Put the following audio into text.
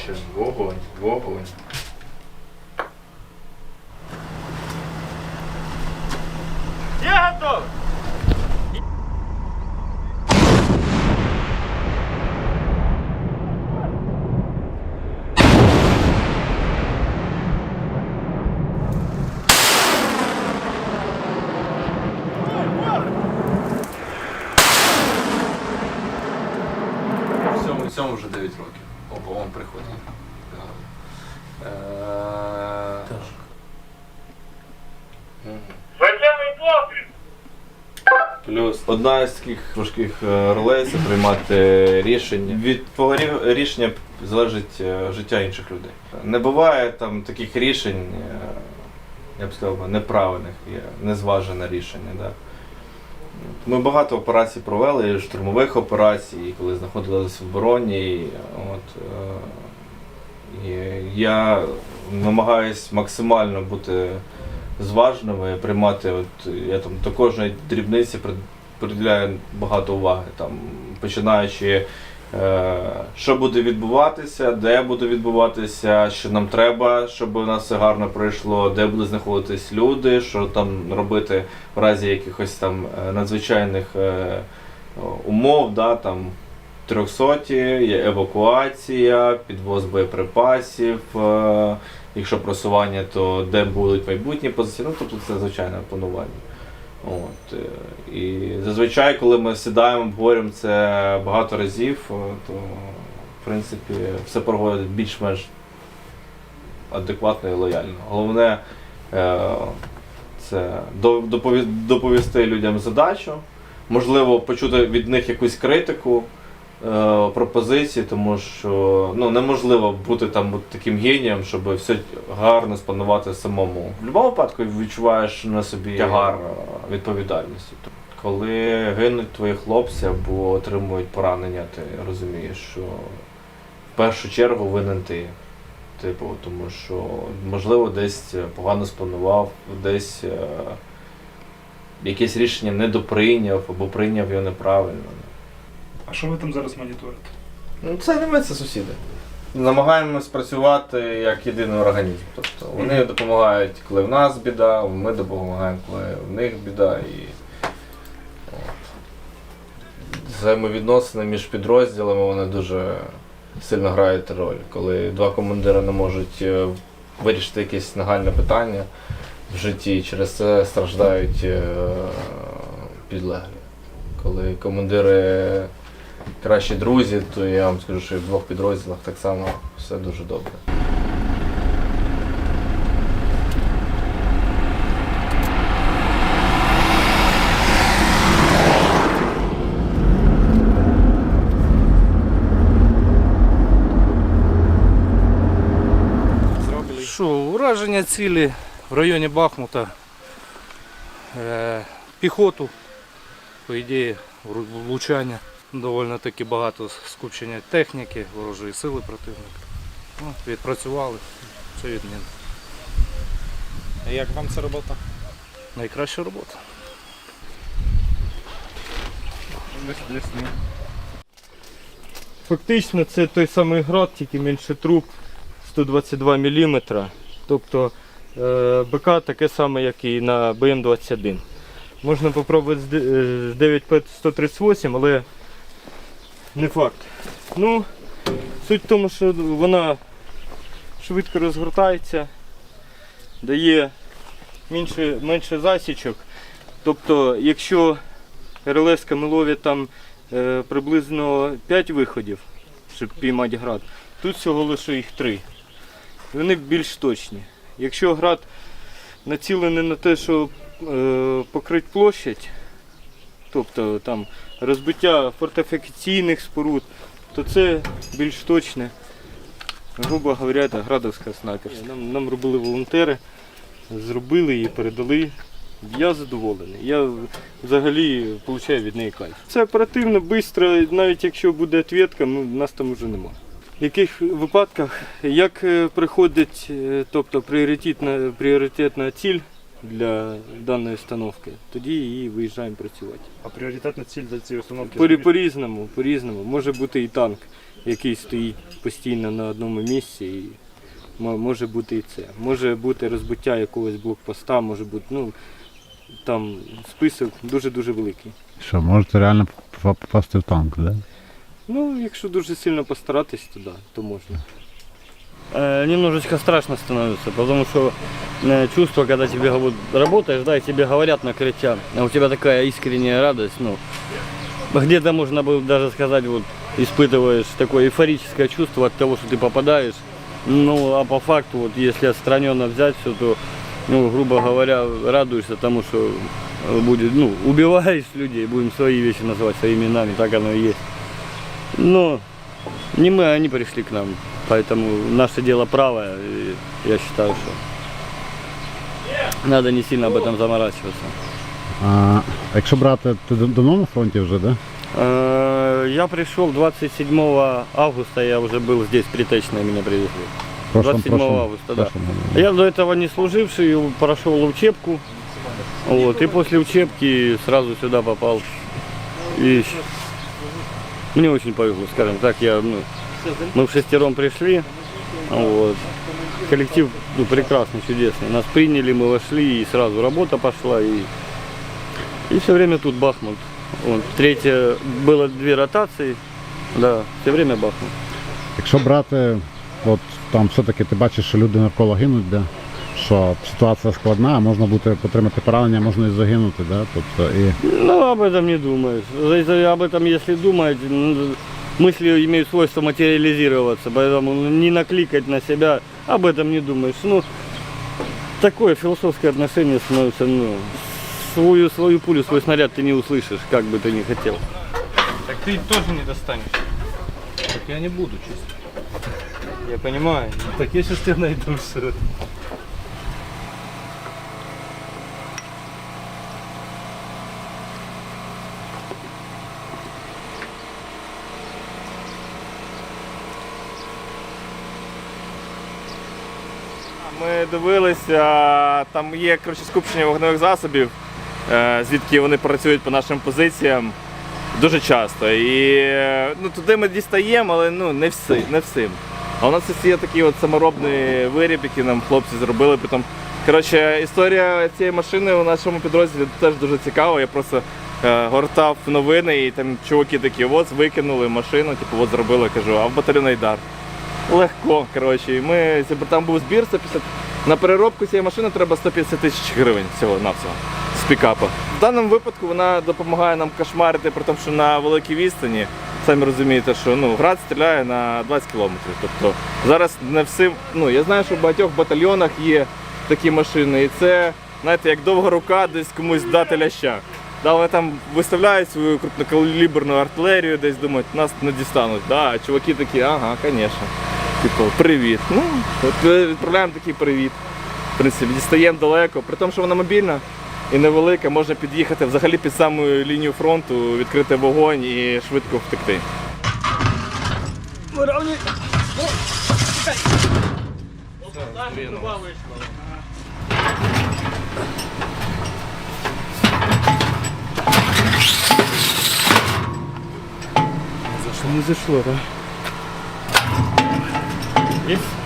ще. Вогонь, Плюс одна із таких важких е, ролей це приймати рішення. Від поварів рішення залежить е, життя інших людей. Не буває там таких рішень, е, я б сказав, неправильних, незважене рішення. Да. Ми багато операцій провели, штурмових операцій, коли знаходилися в обороні. От, е, і я намагаюсь максимально бути зважними, приймати. От, я там до кожної дрібниці приділяю багато уваги. Там, починаючи, е, що буде відбуватися, де буде відбуватися, що нам треба, щоб у нас все гарно пройшло, де будуть знаходитись люди, що там робити в разі якихось там е, надзвичайних е, умов, да, там, трьохсоті, евакуація, підвоз боєприпасів. Якщо просування, то де будуть майбутні позиції. Ну, тобто це звичайне планування. От, е, і зазвичай, коли ми сідаємо, обговорюємо це багато разів, е, то в принципі все проходить більш-менш адекватно і лояльно. Головне е, це доповісти людям задачу, можливо, почути від них якусь критику. Е, Пропозиції, тому що ну неможливо бути там от таким генієм, щоб все гарно спланувати самому. В будь-якому випадку відчуваєш на собі тягар е, відповідальності. Коли гинуть твої хлопці або отримують поранення, ти розумієш, що в першу чергу винен ти. Типу, тому що можливо десь погано спланував, десь е, якесь рішення не доприйняв або прийняв його неправильно. А що ви там зараз моніторите? Ну, це не ми, це сусіди. Намагаємось працювати як єдиний організм. Тобто вони допомагають, коли в нас біда, ми допомагаємо, коли в них біда. І... Взаємовідносини між підрозділами вони дуже сильно грають роль. Коли два командири не можуть е, вирішити якесь нагальне питання в житті, через це страждають е, підлеглі. Коли командири кращі друзі, то я вам скажу, що і в двох підрозділах так само все дуже добре. Що, ураження цілі в районі Бахмута. Е, піхоту, по ідеї, влучання. Довольно таки багато скупчення техніки, ворожої сили противника. Ну, відпрацювали. Це відмінно. Як вам ця робота? Найкраща робота. Фактично це той самий град, тільки менше труб 122 мм. Тобто е, БК таке саме, як і на БМ-21. Можна спробувати з е, з 9П138, але не факт. Ну, суть в тому, що вона швидко розгортається, дає менше, менше засічок. Тобто, якщо РЛС-ками ловлять там е, приблизно 5 виходів, щоб піймати град, тут всього лише їх 3. Вони більш точні. Якщо град націлений на те, щоб е, покрити площадь, тобто там розбиття фортифікаційних споруд, то це більш точне, грубо говоря, градовська снайперська. Нам, нам робили волонтери, зробили і передали. Я задоволений. Я взагалі отримую від неї кайф. Це оперативно, швидко, навіть якщо буде відповідка, ну, нас там вже немає. В яких випадках, як е, приходить, е, тобто пріоритетна, пріоритетна ціль для даної установки, тоді її виїжджаємо працювати. А пріоритетна ціль для цієї установки? По- По-різному, по-різному. Може бути і танк. який стоїть постійно на одному місці. І мо- може бути і це. Може бути розбиття якогось блокпоста, може бути, ну там список дуже-дуже великий. Що, можете реально попасти в танк, да? Ну, якщо дуже сильно постаратись, то да, то можна. Э, немножечко страшно становится, потому что э, чувство, когда тебе вот работаешь, да, и тебе говорят на крича, а у тебя такая искренняя радость, ну, где-то можно было даже сказать, вот, испытываешь такое эйфорическое чувство от того, что ты попадаешь, ну, а по факту, вот, если отстраненно взять все, то, ну, грубо говоря, радуешься тому, что э, будет, ну, убиваешь людей, будем свои вещи называть своими именами, так оно и есть. Но не мы, они пришли к нам. Поэтому наше дело правое. И я считаю, что надо не сильно об этом заморачиваться. А якщо брати, ти д- давно на фронті вже, да? Э, Я пришел 27 августа, я уже был здесь, притечные меня привезли. В прошлом- 27 прошлом- августа, да. прошлом. Я до этого не служивший, прошел учебку. Вот, и после учебки сразу сюда попал. И щ- мне очень повезло, скажем так. Я, ну, мы в шестером пришли. Вот. Коллектив ну, прекрасный, чудесный. Нас приняли, мы вошли, и сразу работа пошла. И, и все время тут Бахмут. Вот. Третье, было две ротации. Да, все время Бахмут. Якщо брати, от там все-таки ти бачиш, що люди навколо гинуть, да? що ситуація складна, можна бути отримати поранення, можна і загинути, да? тобто і Ну, об этом не думаешь. За- за- Об этом, если думать, ну, мысли имеют свойство материализироваться, поэтому не накликать на себя, об этом не думаешь. Ну, такое философское отношение становится, ну, свою, свою пулю, свой снаряд ты не услышишь, как бы ты ни хотел. Так ты тоже не достанешь. Так я не буду, честно. Я понимаю. Так я сейчас тебя найду все. Ми дивилися, там є коротше, скупчення вогневих засобів, е, звідки вони працюють по нашим позиціям дуже часто. І е, ну, туди ми дістаємо, але ну, не, всі, не всім. А у нас є такий от саморобний виріб, який нам хлопці зробили. Потім, коротше, історія цієї машини у нашому підрозділі теж дуже цікава. Я просто е, гортав новини і там чуваки такі, от викинули машину, типу, от зробили, кажу, а в батальйон Айдар. Легко, коротше. І ми там був збір 150. На переробку цієї машини треба 150 тисяч гривень всього на всього з пікапа. В даному випадку вона допомагає нам кошмарити, при тому, що на великій відстані. Самі розумієте, що ну, град стріляє на 20 кілометрів. Тобто зараз не всім. Ну я знаю, що в багатьох батальйонах є такі машини, і це, знаєте, як довга рука десь комусь дати ляща. Да, вони там виставляють свою крупнокаліберну артилерію, десь думають, нас не дістануть. Да, а чуваки такі, ага, звісно. Типу, привіт. Ну, відправляємо такий привіт. В принципі, дістаємо далеко, при тому, що вона мобільна і невелика, можна під'їхати взагалі під саму лінію фронту, відкрити вогонь і швидко втекти. Не зашло, да? if